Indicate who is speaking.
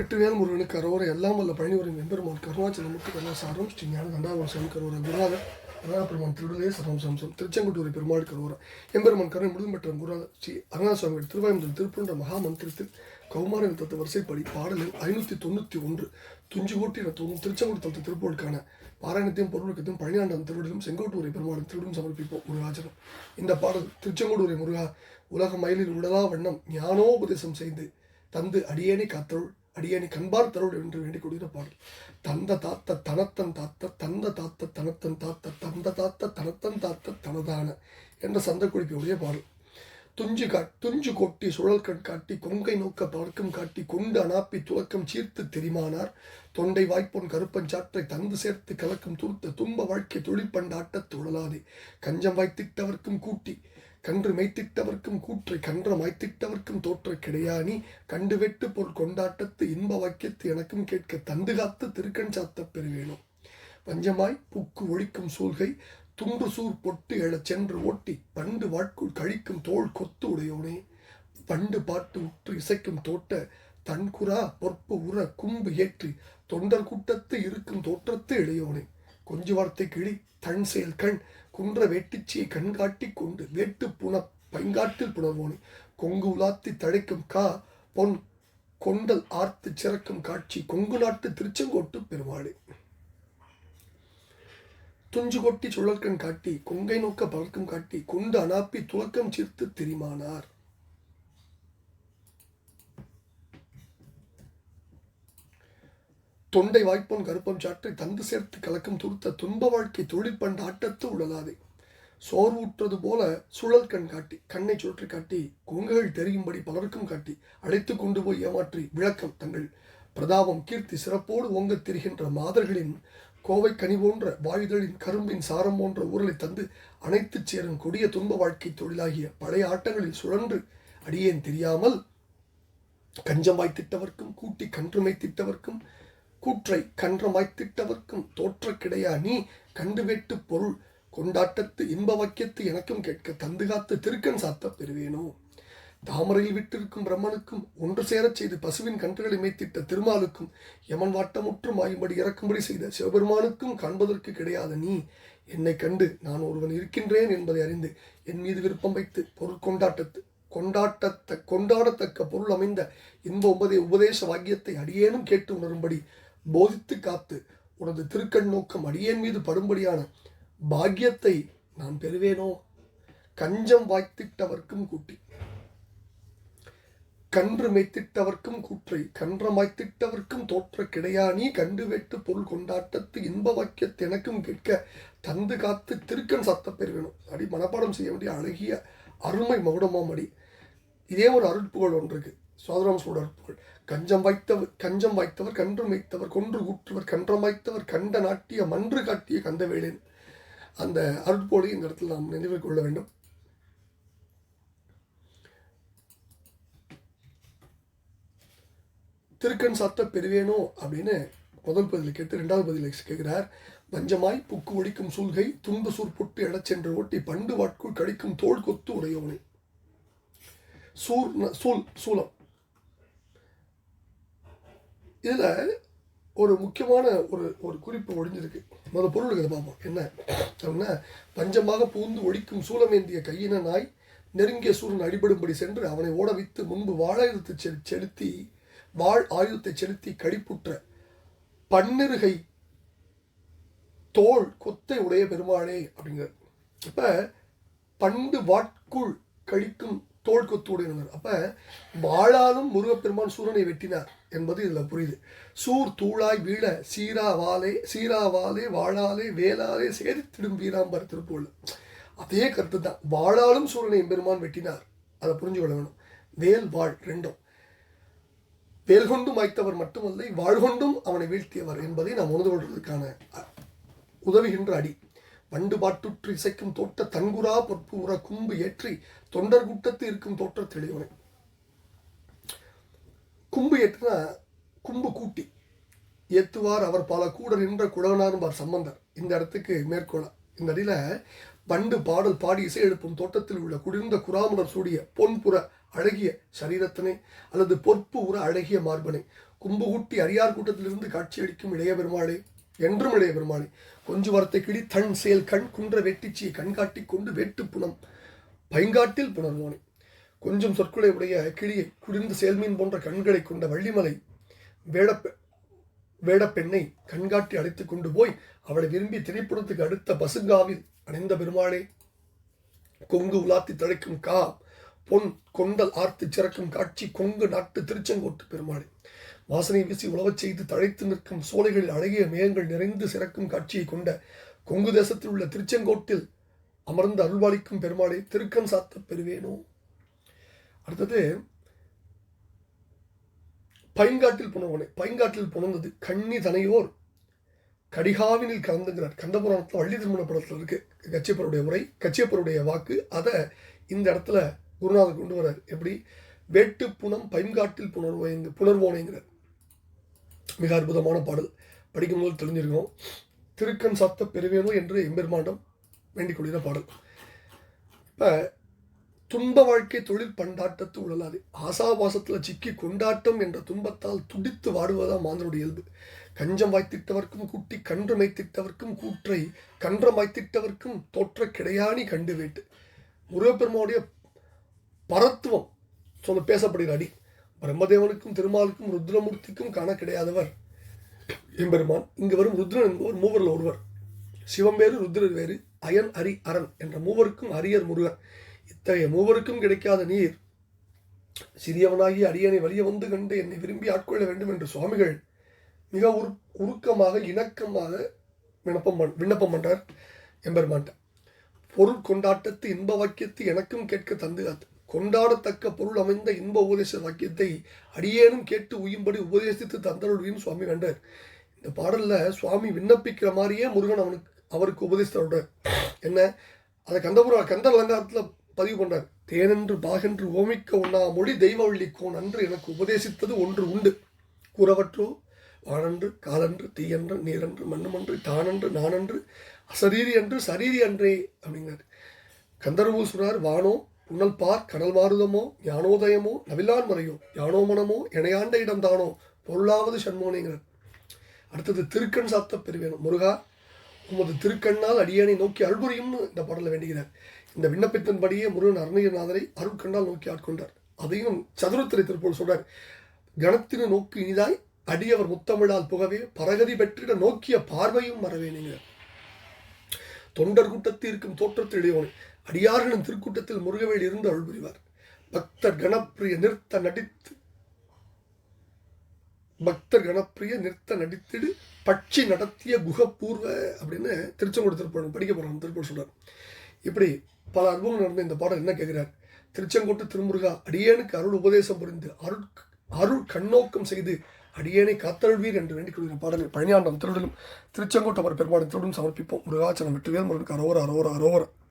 Speaker 1: வெற்றிவேல் முருகனுக்கு கரோர எல்லாம் வல்ல பழனி வரும் எம்பெருமான் கருணாச்சலமுத்து கருணாசாரம் ஸ்ரீ ஞான தண்டாவசம் கரோர குருநாதர் அருணாபெருமான் திருடலே சரம் சம்சம் திருச்செங்குட்டூர் பெருமாள் கரோர எம்பெருமான் கருணை முழுதும் பெற்ற குருநாதர் ஸ்ரீ அருணாசுவாமிகள் திருவாயுந்தல் திருப்புன்ற மகா மந்திரத்தில் கௌமார தத்து வரிசைப்படி பாடலில் ஐநூற்றி தொண்ணூற்றி ஒன்று துஞ்சு கோட்டி என தோணும் தத்து திருப்பூருக்கான திருப்போருக்கான பாராயணத்தையும் பொருளுக்கத்தையும் பழனியாண்டம் திருவிடலும் செங்கோட்டூரை பெருமாளும் திருடும் சமர்ப்பிப்போம் முருகாச்சலம் இந்த பாடல் திருச்செங்கோடூரை முருகா உலக மயிலில் உடலா வண்ணம் ஞானோபதேசம் செய்து தந்து அடியேனை காத்தருள் அடியேனை கண்பார் தருள் என்று வேண்டிக் கொடுக்கிற பாடல். தந்த தாத்த தனத்தன் தாத்த தந்த தாத்த தனத்தன் தாத்த தந்த தாத்த தனத்தன் தாத்த தனதான என்ற சந்த குறிப்பியுடைய பாடல். துஞ்சு காட் துஞ்சு கொட்டி சுழல் கண் காட்டி கொங்கை நோக்க பழக்கம் காட்டி கொண்டு அனாப்பி துலக்கம் சீர்த்து தெரிமானார். தொண்டை வாய்ப்பொன் கருப்பன் சாற்றை தந்து சேர்த்து கலக்கும் தூர்த்த தும்ப வாழ்க்கை தொழிற்பண்டாட்டத் துழலாதே. கஞ்சம் வாய்த்திட்டவர்க்கும் கூட்டி கன்று மெய்த்திட்டவர்க்கும் கூற்றை கன்ற மாய்த்திட்டவர்க்கும் தோற்ற கிடையாணி கண்டு வெட்டு பொருள் கொண்டாட்டத்து இன்ப வாக்கியத்து எனக்கும் கேட்க தந்து காத்து திருக்கண் சாத்தப் பெறுவேணும் பஞ்சமாய் புக்கு ஒழிக்கும் சூழ்கை துண்டு சூர் பொட்டு எழச் சென்று ஓட்டி பண்டு வாட்குள் கழிக்கும் தோள் கொத்து உடையோனே? பண்டு பாட்டு உற்று இசைக்கும் தோட்ட தன்குரா பொற்பு உற கும்பு ஏற்றி தொண்டர் கூட்டத்து இருக்கும் தோற்றத்து இளையோனே கொஞ்சு வார்த்தை கிளி தன் செயல் கண் குன்ற வேட்டிச்சியை கண்காட்டி கொண்டு வேட்டு புன பைங்காட்டில் புணர்வோனே. கொங்கு உலாத்தி தழைக்கும் கா பொன் கொண்டல் ஆர்த்து சிறக்கும் காட்சி கொங்கு நாட்டு திருச்செங்கோட்டு பெருமாடு துஞ்சு கொட்டி சுழற்கண் காட்டி கொங்கை நோக்க பழக்கம் காட்டி கொண்டு அனாப்பி துலக்கம் சீர்த்து திரிமானார். தொண்டை வாய்ப்போன் கருப்பம் சாற்றை தந்து சேர்த்து கலக்கும் துருத்த துன்ப வாழ்க்கை தொழிற்பண்ட ஆட்டத்து உடலாதே. சோர்வுற்றது போல சுழல் கண் காட்டி கண்ணை சுற்றி காட்டி கொங்குகள் தெரியும்படி பலருக்கும் காட்டி அழைத்து கொண்டு போய் ஏமாற்றி விளக்கம் தங்கள் பிரதாபம் கீர்த்தி சிறப்போடு ஓங்கத் திரிகின்ற மாதர்களின் கோவை கனி போன்ற வாயுதலின் கரும்பின் சாரம் போன்ற ஊரலை தந்து அனைத்துச் சேரும் கொடிய துன்ப வாழ்க்கை தொழிலாகிய பழைய ஆட்டங்களில் சுழன்று அடியேன் தெரியாமல் கஞ்சமாய் திட்டவர்க்கும் கூட்டி கன்றுமை திட்டவர்க்கும் கூற்றை கன்றமாய் திட்டவர்க்கும் தோற்ற கிடையா நீ கண்டுவேட்டு பொருள். கொண்டாட்டத்து இன்ப வாக்கியத்து எனக்கும் கேட்க தந்து காத்து திருக்கண் சாத்த பெறுவேனோ? தாமரையில் விட்டிருக்கும் பிரம்மனுக்கும் ஒன்று சேரச் செய்து பசுவின் கன்றுகளை மேய்த்திட்ட திருமாலுக்கும் யமன் வாட்டமுற்று மாயும்படி இறக்கும்படி செய்த சிவபெருமானுக்கும் காண்பதற்கு கிடையாத நீ. என்னை கண்டு நான் ஒருவன் இருக்கின்றேன் என்பதை அறிந்து என் மீது விருப்பம் வைத்து பொருள் கொண்டாட்டத்து கொண்டாட்டத்த கொண்டாடத்தக்க பொருள் அமைந்த இன்ப உபதே உபதேச வாக்கியத்தை அடியேனும் கேட்டு உணரும்படி போதித்து காத்து உனது திருக்கண் நோக்கம் அடியேன் மீது படும்படியான பாக்கியத்தை நான் பெறுவேனோ? கஞ்சம் வாய்த்திட்டவர்க்கும் கூட்டி. கன்று மெய்த்திட்டவர்க்கும் கூற்றை கன்றமாய்த்திட்டவர்க்கும் தோற்ற கிடையாணி கண்டு வெட்டு பொருள் கொண்டாட்டத்து இன்ப வாக்கியத்தை எனக்கும் கேட்க தந்து காத்து திருக்கண் சத்த பெறுவேணும் அடி மனப்பாடம் செய்ய வேண்டிய அழகிய அருமை மகுடமாம் அடி. இதே ஒரு அருட்புகழ் ஒன்று இருக்கு சுவாதராம் சூட அருட்புகழ் கஞ்சம் வைத்தவர் கஞ்சம் வாய்த்தவர் கன்று வைத்தவர் கொன்று கூற்றுவர் கன்றம் வாய்த்தவர் கண்ட நாட்டிய மன்று காட்டிய கந்தவேளேன் அந்த அருட்போலை இந்த இடத்தில் நாம் நினைவில் கொள்ள வேண்டும். திருக்கண் சாத்த பெறுவேனோ அப்படின்னு முதல் பதில் கேட்டு ரெண்டாவது பதில் கேட்கிறார். பஞ்சமாய் புக்கு ஒடிக்கும் சூழ்கை துன்பு சூர் பொட்டு ஓட்டி பண்டு வாட்குள் கடிக்கும் தோள் கொத்து உடையவனை சூர் சூல் சூலம். இதில் ஒரு முக்கியமான ஒரு ஒரு குறிப்பு ஒழிஞ்சிருக்கு. முதல் பொருள் இருக்குது பார்ப்போம் என்ன? அப்படின்னா பஞ்சமாக பூந்து ஒடிக்கும் சூலமேந்திய கையின நாய் நெருங்கிய சூரன் அடிபடும்படி சென்று அவனை ஓட வைத்து முன்பு வாழாயுதத்தை செ செலுத்தி வாழ் ஆயுதத்தை செலுத்தி கடிப்புற்ற பன்னிருகை தோல் கொத்தை உடைய பெருமாளே அப்படிங்கிறார். அப்ப பண்டு வாட்குள் கழிக்கும் தோல் கொத்து அப்போ வாழாலும் முருகப்பெருமான் சூரனை வெட்டினார் என்பது இதில் புரியுது. சூர் தூளாய் வீழ சீரா வாலே சீரா வாலே வாழாலே வேளாலே சேரித்திடும் வீராம்பர திருப்பூர் அதே கருத்து தான் வாழாலும் சூரனை பெருமான் வெட்டினார். அதை புரிஞ்சு கொள்ள வேணும் வேல் வாழ் ரெண்டும். வேல் கொண்டும் வாய்த்தவர் மட்டுமல்ல வாழ்கொண்டும் அவனை வீழ்த்தியவர் என்பதை நாம் உணர்ந்து கொள்வதற்கான உதவுகின்ற அடி. வண்டு பாட்டுற்று இசைக்கும் தோட்ட தன்குரா பொற்பு உற கும்பு ஏற்றி தொண்டர் கூட்டத்து இருக்கும் தோற்ற தெளிவனை. கும்பு ஏற்றுனா கும்பு கூட்டி. ஏத்துவார் அவர் பல கூட நின்ற குழவனார்பார் சம்பந்தர். இந்த இடத்துக்கு மேற்கோள. இந்த அடியில் பண்டு பாடல் பாடி இசை எழுப்பும் தோட்டத்தில் உள்ள குளிர்ந்த குராமுடர் சூடிய பொன்புற அழகிய சரீரத்தினை அல்லது பொற்பு உற அழகிய மார்பனை. கும்புகுட்டி அரியார் கூட்டத்திலிருந்து காட்சியளிக்கும் இளைய பெருமாளே என்றும் இளைய பெருமாளே கொஞ்சு வார்த்தை கிளி தன் செயல் கண் குன்ற வெட்டிச்சியை கண்காட்டி கொண்டு வெட்டு புனம். பைங்காட்டில் புணர்வோனே கொஞ்சம் சொற்களை உடைய கிளியை குளிர்ந்த செயல்மீன் போன்ற கண்களை கொண்ட வள்ளிமலை வேடப்பெ வேடப்பெண்ணை கண்காட்டி அழைத்து கொண்டு போய் அவளை விரும்பி திரைப்படத்துக்கு அடுத்த பசுங்காவில் அணைந்த பெருமாளே கொங்கு உலாத்தி தழைக்கும் கா பொன் கொண்டல் ஆர்த்து சிறக்கும் காட்சி கொங்கு நாட்டு திருச்செங்கோட்டு பெருமாளே. வாசனை வீசி உழவச் செய்து தழைத்து நிற்கும் சோலைகளில் அழகிய மேகங்கள் நிறைந்து சிறக்கும் காட்சியை கொண்ட கொங்கு தேசத்தில் உள்ள திருச்செங்கோட்டில் அமர்ந்து அருள்வாளிக்கும் பெருமாளே திருக்கன் சாத்த பெறுவேனோ? அடுத்தது பைங்காட்டில் புணர்வனை பைங்காட்டில் புணர்ந்தது கண்ணி தனையோர் கடிகாவினில் கலந்துங்கிறார். கந்தபுராணத்தில் வள்ளி திருமண படத்தில் இருக்கு. கச்சியப்பருடைய உரை கச்சியப்பருடைய வாக்கு. அதை இந்த இடத்துல குருநாதர் கொண்டு வர்றார். எப்படி? வேட்டு புனம் பைங்காட்டில் புணர்வோங்க புணர்வோனைங்கிறார். மிக அற்புதமான பாடல். படிக்கும்போது தெரிஞ்சிருக்கோம். திருக்கண் சத்த பெருவேணும் என்று எம்பெருமாண்டம் வேண்டிக் கொள்கிற பாடல். இப்போ துன்ப வாழ்க்கை தொழில் பண்டாட்டத்து உழலாது ஆசாபாசத்தில் சிக்கி கொண்டாட்டம் என்ற துன்பத்தால் துடித்து வாடுவதுதான் மாந்தனுடைய இயல்பு. கஞ்சம் வாய்த்திட்டவர்க்கும் கூட்டி கன்று மைத்திட்டவர்க்கும் கூற்றை கன்றம் வாய்த்திட்டவர்க்கும் தோற்ற கிடையாணி கண்டு வேட்டு. முருகப்பெருமாவுடைய பரத்துவம் சொல்ல பேசப்படுகிற அடி. பிரம்மதேவனுக்கும் திருமாலுக்கும் ருத்ரமூர்த்திக்கும் காண கிடையாதவர். எம்பெருமான் இங்கு வரும் ருத்ரன் என்பவர் மூவரில் ஒருவர். சிவம் வேறு ருத்ரர் வேறு அயன் அரி அரண் என்ற மூவருக்கும் அரியர் முருகன். இத்தகைய மூவருக்கும் கிடைக்காத நீர். சிறியவனாகி அடியனை வலிய வந்து கண்டு என்னை விரும்பி ஆட்கொள்ள வேண்டும் என்று சுவாமிகள் மிக உரு உருக்கமாக இணக்கமாக விண்ணப்பம் பண் விண்ணப்பம் பண்ணுறார் எம்பெருமான்ட்ட பொருள் கொண்டாட்டத்து இன்ப வாக்கியத்தை எனக்கும் கேட்க தந்து காத்து கொண்டாடத்தக்க பொருள் அமைந்த இன்ப உபதேச வாக்கியத்தை அடியேனும் கேட்டு உயும்படி உபதேசித்து தந்தருடையும் சுவாமி கண்டார் இந்த பாடலில் சுவாமி விண்ணப்பிக்கிற மாதிரியே முருகன் அவனுக்கு அவருக்கு உபதேசித்தருட என்ன? அதை கந்தபுர கந்த அலங்காரத்தில் பதிவு பண்றார். தேனென்று பாகென்று ஓமிக்க உண்ணா மொழி தெய்வவள்ளி கோன் அன்று எனக்கு உபதேசித்தது ஒன்று உண்டு. கூறவற்றோ வானன்று காலன்று தீயன்று நீரன்று மண்ணுமன்று தானன்று நானன்று அசரீரி அன்று சரீரி அன்றே அப்படிங்கிறார். கந்தர்வூசுரார் வானோ புனல் பார் கடல் மாறுதமோ ஞானோதயமோ? நவிலான் மறையோ? யானோ மனமோ இணையாண்ட இடம் தானோ? பொருளாவது சண்மோனேங்கிறார் அடுத்தது திருக்கண் சாத்த பெறுவேணும் முருகா உமது திருக்கண்ணால் அடியானை நோக்கி அருள்புரியும்னு இந்த பாடலில் வேண்டுகிறார். இந்த விண்ணப்பத்தின்படியே முருகன் அருணகிரிநாதரை அருட்கண்ணால் நோக்கி ஆட்கொண்டார். அதையும் சதுரத்திரை திருப்போல் சொல்றார். கணத்தினு நோக்கு இனிதாய் அடியவர் முத்தமிழால் புகவே பரகதி பெற்றிட நோக்கிய பார்வையும் மறவேனுங்கிறார். தொண்டர் கூட்டத்தில் இருக்கும் தோற்றத்தில் இடையோனை அடியார்களின் திருக்கூட்டத்தில் முருகவேல் இருந்து அருள் புரிவார் பக்தர் கணப்பிரிய நிறுத்த நடித்து பக்தர் கணப்பிரிய நிறுத்த நடித்திடு பட்சி நடத்திய குகப்பூர்வ அப்படின்னு திருச்செங்கோடு திருப்பணம் படிக்க போகிறாங்க திருப்பூர் சொல்றார். இப்படி பல அனுபவம் நடந்த இந்த பாடல் என்ன கேட்குறார்? திருச்செங்கோட்டு திருமுருகா அடியேனுக்கு அருள் உபதேசம் புரிந்து அருள் அருள் கண்ணோக்கம் செய்து அடியேனை காத்தருள்வீர் என்று வேண்டிக் கொள்கிற பாடலை பழனியாண்டம் திருடலும் திருச்செங்கோட்டு பெருமாடும் திருடும் திருடன் சமர்ப்பிப்போம். முருகாச்சலம் வெற்றிவேல் முருகனுக்கு அரோர அரோர அரோர